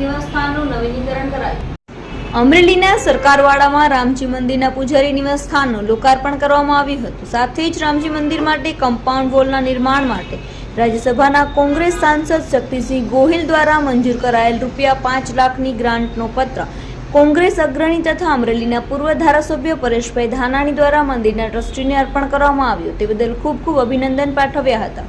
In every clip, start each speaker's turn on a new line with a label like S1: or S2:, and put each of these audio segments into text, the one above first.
S1: નિવાસસ્થાનનું અમરેલીના સરકારવાડામાં રામજી મંદિરના પૂજારી નિવાસ સ્થાનનું લોકાર્પણ કરવામાં આવ્યું હતું. સાથે જ રામજી મંદિર માટે કમ્પાઉન્ડ વોલના નિર્માણ માટે રાજ્યસભાના કોંગ્રેસ સાંસદ શક્તિસિંહ ગોહિલ દ્વારા મંજૂર કરાયેલ રૂપિયા પાંચ લાખની ગ્રાન્ટનો પત્ર કોંગ્રેસ અગ્રણી તથા અમરેલીના પૂર્વ ધારાસભ્ય પરેશભાઈ ધાનાણી દ્વારા મંદિરના ટ્રસ્ટીને અર્પણ કરવામાં આવ્યું. તે બદલ ખૂબ ખૂબ અભિનંદન પાઠવ્યા હતા.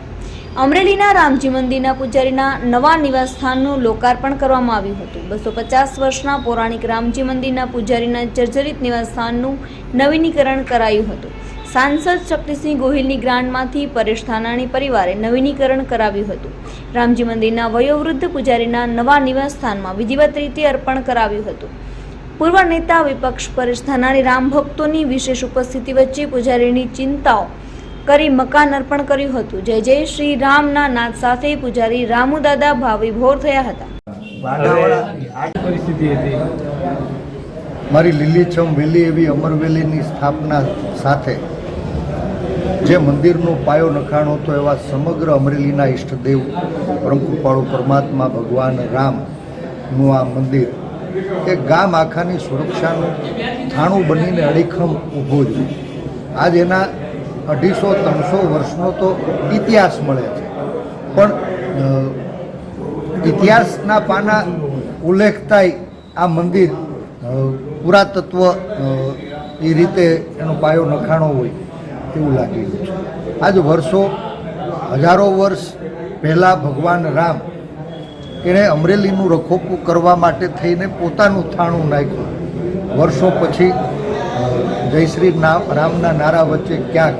S1: અમરેલીના રામજી મંદિરના પૂજારીના નવા નિવાસસ્થાનનું લોકાર્પણ કરવામાં આવ્યું હતું. બસો પચાસ વર્ષના પૌરાણિક રામજી મંદિરના પૂજારીના જર્જરિત નિવાસસ્થાનનું નવીનીકરણ કરાયું હતું. સાંસદ શક્તિસિંહ ગોહિલની ગ્રાન્ટમાંથી પરેશ ધાનાણી પરિવારે નવીનીકરણ કરાવ્યું હતું. રામજી મંદિરના વયોવૃદ્ધ પૂજારીના નવા નિવાસસ્થાનમાં વિધિવત રીતે અર્પણ કરાવ્યું હતું. પૂર્વ નેતા વિપક્ષ પરેશ ધાનાણી રામ ભક્તોની વિશેષ ઉપસ્થિતિ વચ્ચે પૂજારીની ચિંતાઓ કરી મકાન અર્પણ કર્યું હતું. જય જય શ્રી રામના નાદ સાથે પૂજારી રામુદાદા ભાવિભોર થયા હતા.
S2: પરિસ્થિતિ હતી.
S3: મારી લીલીછમ વેલી એવી અમરવેલીની સ્થાપના સાથે જે મંદિરનો પાયો નખાણો હતો એવા સમગ્ર અમરેલીના ઈષ્ટદેવ પરમકૃપાળુ પરમાત્મા ભગવાન રામનું આ મંદિર એ ગામ આખાની સુરક્ષાનું થાણું બનીને અડીખમ ઊભું છે આજ એના અઢીસો ત્રણસો વર્ષનો તો ઇતિહાસ મળે છે. પણ ઇતિહાસના પાના ઉલ્લેખ થાય આ મંદિર પુરાતત્વ એ રીતે એનો પાયો નખાણો હોય એવું લાગી રહ્યું છે. આજ વર્ષો, હજારો વર્ષ પહેલાં ભગવાન રામ એણે અમરેલીનું રખોપું કરવા માટે થઈને પોતાનું થાણું નાખ્યું. વર્ષો પછી જય શ્રી રામના નારા વચ્ચે ક્યાંક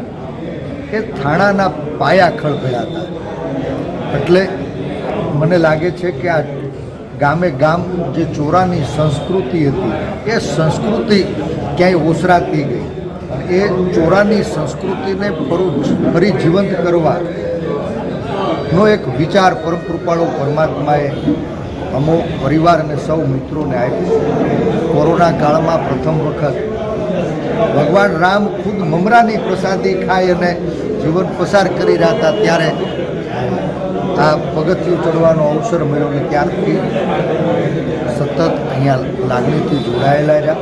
S3: એ થાણાના પાયા ખળભળ્યા હતા. એટલે મને લાગે છે કે આ ગામે ગામ જે ચોરાની સંસ્કૃતિ હતી, એ સંસ્કૃતિ ક્યાંય ઓસરાતી ગઈ. એ ચોરાની સંસ્કૃતિને ફરી જીવંત કરવા નો એક વિચાર પરમ કૃપાળુ પરમાત્માએ અમો પરિવાર અને સૌ મિત્રોને આપ્યું. કોરોના કાળમાં પ્રથમ વખત ભગવાન રામ ખુદ મમરાની પ્રસાદી ખાઈ અને જીવન પસાર કરી રહ્યા હતા ત્યારે આ પગથિયું ચડવાનો અવસર મળ્યો અને ત્યારથી સતત અહીંયા લાગણીથી જોડાયેલા રહ્યા.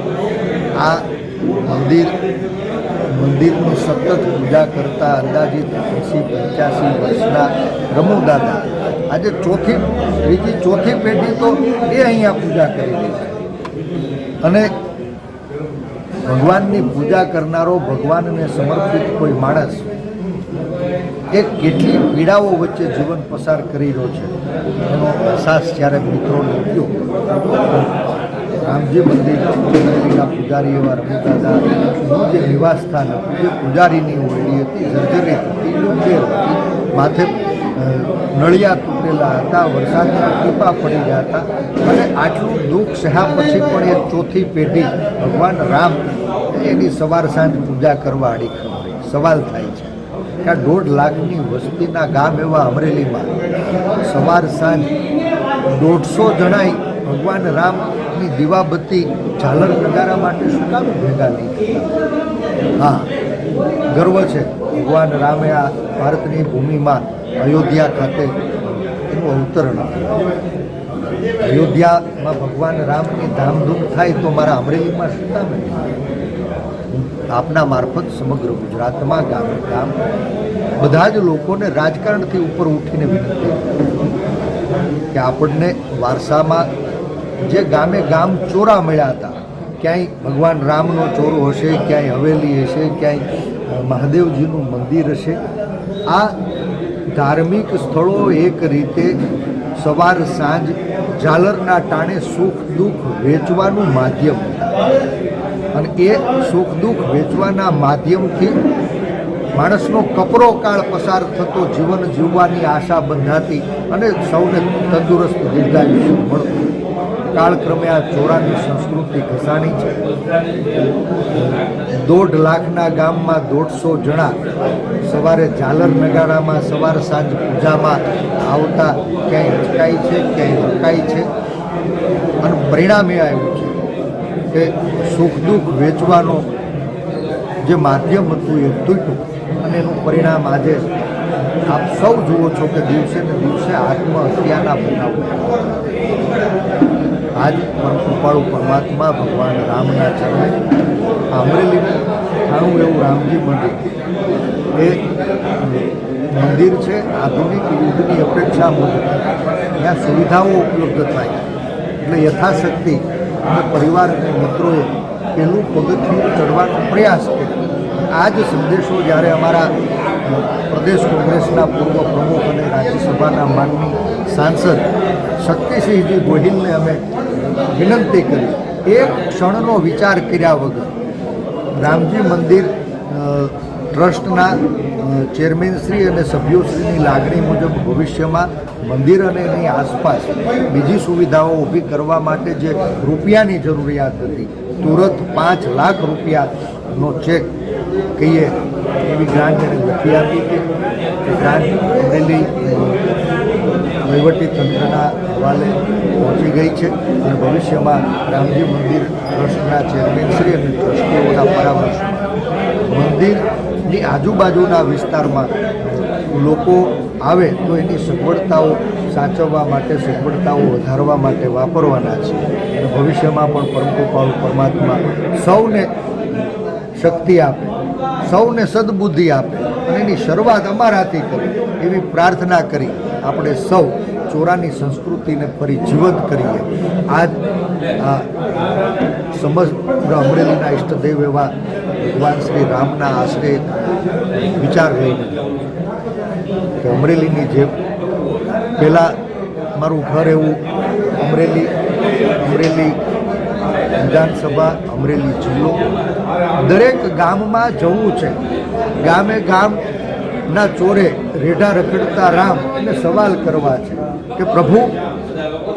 S3: આ મંદિર, મંદિરની સતત પૂજા કરતા અંદાજિત એંસી પંચ્યાસી વર્ષના રમુદાદા. આજે ચોથી ત્રીજી ચોથી પેઢી તો એ અહીંયા પૂજા કરી રહી છે. અને ભગવાનની પૂજા કરનારો ભગવાનને સમર્પિત કોઈ માણસ એ કેટલી પીડાઓ વચ્ચે જીવન પસાર કરી રહ્યો છે, એનો અહેસાસ જ્યારે મિત્રોને થયો રામજી મંદિર અમરેલીના પૂજારી એવા રમદાદાનું જે નિવાસસ્થાન હતું જે પૂજારીની ઓરડી હતી જર્જરિત હતી, માથે નળિયા તૂટેલા હતા, વરસાદના ટીપા પડી ગયા હતા અને આટલું દુઃખ સહ્યા પછી પણ એ ચોથી પેઢી ભગવાન રામ એની સવાર સાંજ પૂજા કરવા આડી ખબર સવાલ થાય છે કે દોઢ લાખની વસ્તીના ગામ એવા અમરેલીમાં સવાર સાંજ દોઢસો જણાય ભગવાન રામની દીવાબત્તી ઝાલર નગારા માટે શું કામ ભેગા નહીં હા ગર્વ છે. ભગવાન રામે આ ભારતની ભૂમિમાં અયોધ્યા ખાતે એનું અવતરણ અયોધ્યામાં ભગવાન રામની ધામધૂમ થાય તો મારા અમરેલીમાં શું આપના મારફત સમગ્ર ગુજરાતમાં ગામે, ગામ, બધા જ લોકોને રાજકારણથી ઉપર ઉઠીને વિનંતી કે આપણને વારસામાં જે ગામે ગામ ચોરા મળ્યા હતા, ક્યાંય ભગવાન રામનો ચોરો હશે, ક્યાંય હવેલી હશે, ક્યાંય મહાદેવજીનું મંદિર હશે. આ ધાર્મિક સ્થળો એક રીતે સવાર સાંજ ઝાલરના ટાણે સુખ દુઃખ વેચવાનું માધ્યમ. અને એ સુખ દુઃખ વેચવાના માધ્યમથી માણસનો કપરો કાળ પસાર થતો જીવન જીવવાની આશા બંધાતી અને સૌને તંદુરસ્ત દીર્ઘાયુષ્ય મળતું. કાળક્રમે આ ચોરાની સંસ્કૃતિ ઘસાણી છે. દોઢ લાખના ગામમાં દોઢસો જણા સવારે ઝાલર નગાડામાં સવાર સાંજ પૂજામાં આવતા ક્યાંય અચકાય છે, ક્યાંય રોકાય છે. અને પરિણામે આવ્યું છે કે સુખ દુઃખ વેચવાનો જે માધ્યમ હતું એ તૂટ્યું અને એનું પરિણામ આજે આપ સૌ જુઓ છો કે દિવસે ને દિવસે આત્મહત્યાના બનાવો. આજ કૃપાળુ પરમાત્મા ભગવાન રામના ચરણે આ અમરેલીનું ખાણું એવું રામજી મંદિર એ મંદિર છે, આધુનિક યુગની અપેક્ષા મુજબ ત્યાં સુવિધાઓ ઉપલબ્ધ થાય. એટલે યથાશક્તિ અને પરિવાર અને મિત્રોએ પેલું પગથિયું ચડવાનો પ્રયાસ કર્યો. આ જ સંદેશો જ્યારે અમારા પ્રદેશ કોંગ્રેસના પૂર્વ પ્રમુખ અને રાજ્યસભાના માનની સાંસદ શક્તિસિંહજી ગોહિલને અમે વિનંતી કરી. એક ક્ષણનો વિચાર કર્યા વગર રામજી મંદિર ટ્રસ્ટના ચેરમેનશ્રી અને સભ્યોશ્રીની લાગણી મુજબ ભવિષ્યમાં મંદિર અને એની આસપાસ બીજી સુવિધાઓ ઊભી કરવા માટે જે રૂપિયાની જરૂરિયાત હતી, તુરંત પાંચ લાખ રૂપિયાનો ચેક કહીએ એવી ગ્રાન્ટ એને લખી આપી હતી ગ્રાન્ટ અમરેલી વહીવટી તંત્રના હવાલે પહોંચી ગઈ છે અને ભવિષ્યમાં રામજી મંદિર ટ્રસ્ટના ચેરમેનશ્રી અને ટ્રસ્ટીઓના પરામર્શમાં મંદિરની આજુબાજુના વિસ્તારમાં લોકો આવે તો એની સગવડતાઓ સાચવવા માટે, સગવડતાઓ વધારવા માટે વાપરવાના છે. અને ભવિષ્યમાં પણ પરમ કૃપાળુ પરમાત્મા સૌને શક્તિ આપે, સૌને સદબુદ્ધિ આપે અને એની શરૂઆત અમારાથી કરી એવી પ્રાર્થના કરી આપણે સૌ ચોરાની સંસ્કૃતિને ફરી જીવંત કરીએ. આ સમગ્ર અમરેલીના ઈષ્ટદેવ એવા ભગવાન શ્રી રામના આશરે વિચાર લઈને કે અમરેલીની જે પહેલાં મારું ઘર એવું અમરેલી અમરેલી વિધાનસભા, અમરેલી જિલ્લો દરેક ગામમાં જવું છે. ગામે ગામના ચોરે રેઢા રખડતા રામ એને સવાલ કરવા છે કે પ્રભુ,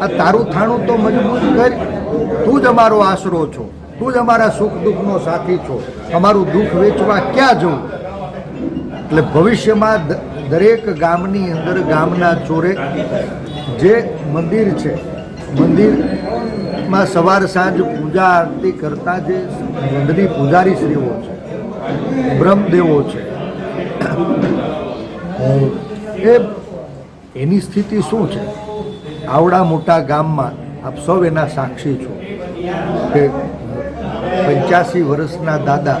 S3: આ તારું થાણું તો મજબૂત કર. તું જ અમારો આશરો છો. તું જ અમારા સુખ દુઃખનો સાથી છો. અમારું દુઃખ વેચવા ક્યાં જવું? એટલે ભવિષ્યમાં દરેક ગામની અંદર ગામના ચોરે જે મંદિર છે, મંદિરમાં સવાર સાંજ પૂજા આરતી કરતા જે મંદિરની પૂજારી શ્રીઓ છે, બ્રહ્મદેવો છે એ, એની સ્થિતિ શું છે? આવડા મોટા ગામમાં આપ સૌ એના સાક્ષી છો કે પંચ્યાસી વર્ષના દાદા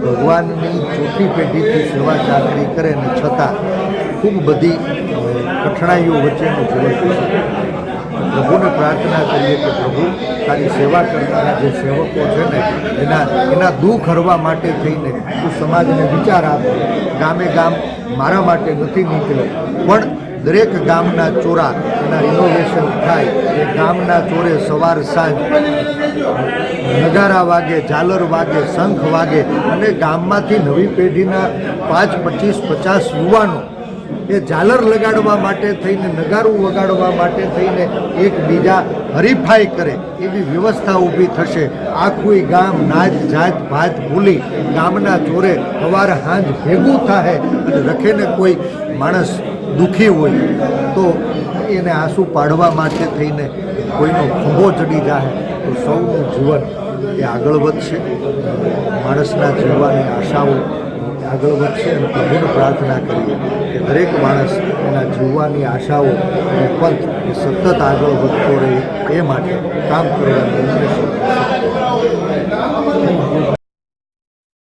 S3: ભગવાનની ચોથી પેઢીથી સેવા ચાકરી કરે ને છતાં ખૂબ બધી કઠણાઈઓ વચ્ચેનું જીવન પ્રાર્થના કરીએ કે પ્રભુ તારી સેવા કરનારા જે સેવકો છે ને, એના એના દુઃખ હરવા માટે થઈને તું સમાજને વિચાર આપ. ગામે ગામ મારા માટે નથી નીકળે. પણ દરેક ગામના ચોરા એના રિનોવેશન થાય. એ ગામના ચોરે સવાર સાંજ નગારા વાગે, ઝાલર વાગે, શંખ વાગે અને ગામમાંથી નવી પેઢીના પાંચ, પચીસ, પચાસ યુવાનો એ ઝાલર લગાડવા માટે થઈને, નગારું વગાડવા માટે થઈને એકબીજા હરીફાઈ કરે એવી વ્યવસ્થા ઊભી થશે. આખું ગામ નાચ જાત ભાત ભૂલી ગામના ચોરે સવારે હાંજ ભેગું થાય અને રખેને કોઈ માણસ દુઃખી હોય તો એને આંસુ પાડવા માટે થઈને કોઈનો ખંભો ચડી જાય તો સૌનું જીવન એ આગળ વધશે. માણસના જીવવાની આશાઓ આગળ વધશે અને પ્રભુને પ્રાર્થના કરીએ કે દરેક માણસ એના જીવવાની આશાઓ અને પંથ એ સતત આગળ વધતો રહે એ માટે કામ કરવાની